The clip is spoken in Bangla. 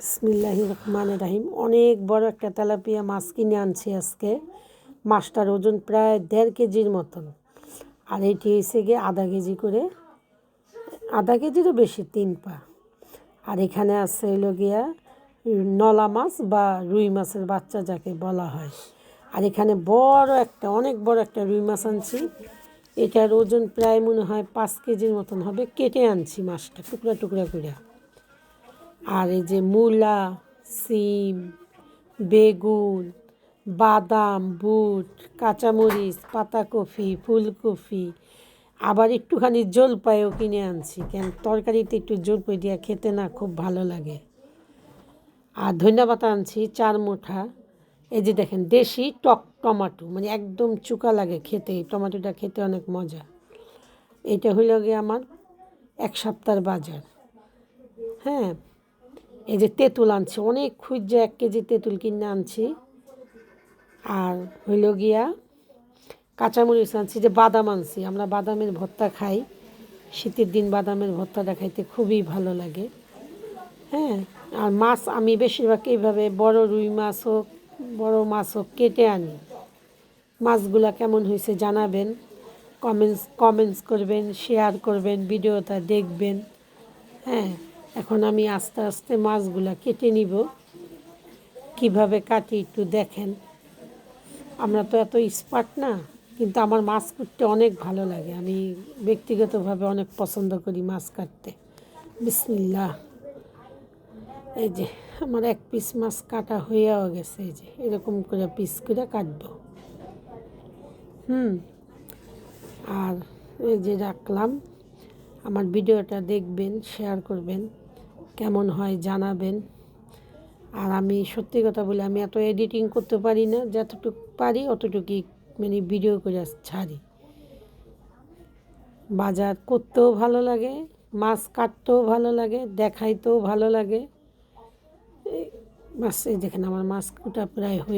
বিসমিল্লাহ রহমান রাহিম। অনেক বড় একটা তেলাপিয়া মাছ কিনে আনছি আজকে। মাছটার ওজন প্রায় দেড় কেজির মতন। আর এটি এসে গিয়ে আধা কেজি করে। আধা কেজিরও বেশি, তিন পা। আর এখানে আছে হলো গিয়া নলা মাছ বা রুই মাছের বাচ্চা যাকে বলা হয়। আর এখানে বড় একটা, অনেক বড় একটা রুই মাছ আনছি। এটার ওজন প্রায় মনে হয় পাঁচ কেজির মতন হবে। কেটে আনছি মাছটা, টুকরা টুকরা করে আর এই যে মূলা, সিম, বেগুন, বাদাম, বুট, কাঁচামরিচ, পাতাকপি, ফুলকপি, আবার একটুখানি জলপাইও কিনে আনছি। কেন তরকারিতে একটু জলপাই দিয়ে খেতে না খুব ভালো লাগে। আর ধন্যবাদ আনছি চার মুঠা। এই যে দেখেন, দেশি টক টমাটো মানে একদম চুকা লাগে খেতে টমাটোটা খেতে অনেক মজা। এটা হইল গিয়ে আমার এক সপ্তাহের বাজার। হ্যাঁ এই যে তেঁতুল আনছি, অনেক খুঁজছে এক কেজি তেঁতুল কিনে আনছি। আর হইল গিয়া কাঁচামরিচ আনছি, যে বাদাম আনছি। আমরা বাদামের ভর্তা খাই, শীতের দিন বাদামের ভর্তাটা খাইতে খুবই ভালো লাগে। হ্যাঁ আর মাছ আমি বেশিরভাগ এইভাবে বড় রুই মাছ হোক, বড় মাছ হোক, কেটে আনি। মাছগুলা কেমন হয়েছে জানাবেন, কমেন্টস কমেন্টস করবেন, শেয়ার করবেন, ভিডিওটা দেখবেন। হ্যাঁ এখন আমি আস্তে আস্তে মাছগুলা কেটে নিব। কীভাবে কাটি একটু দেখেন। আমরা তো এত স্পার্ট না, কিন্তু আমার মাছ কাটতে অনেক ভালো লাগে। আমি ব্যক্তিগতভাবে অনেক পছন্দ করি মাছ কাটতে। বিসমিল্লা এই যে, আমার এক পিস মাছ কাটা হয়েও গেছে, এই যে, এরকম করে পিস করে কাটব। হুম, আর এই যে রাখলাম। আমার ভিডিওটা দেখবেন, শেয়ার করবেন। কেমন হয় জানাবেন। আর আমি সত্যি কথা বলি, আমি এত এডিটিং করতে পারি না, যতটুকু পারি অতটুকুই মানে ভিডিও করে ছাড়ি। বাজার করতেও ভালো লাগে, মাছ কাটতেও ভালো লাগে, দেখাইতেও ভালো লাগে। মাছ দেখেন আমার মাছ কুটা প্রায় হয়ে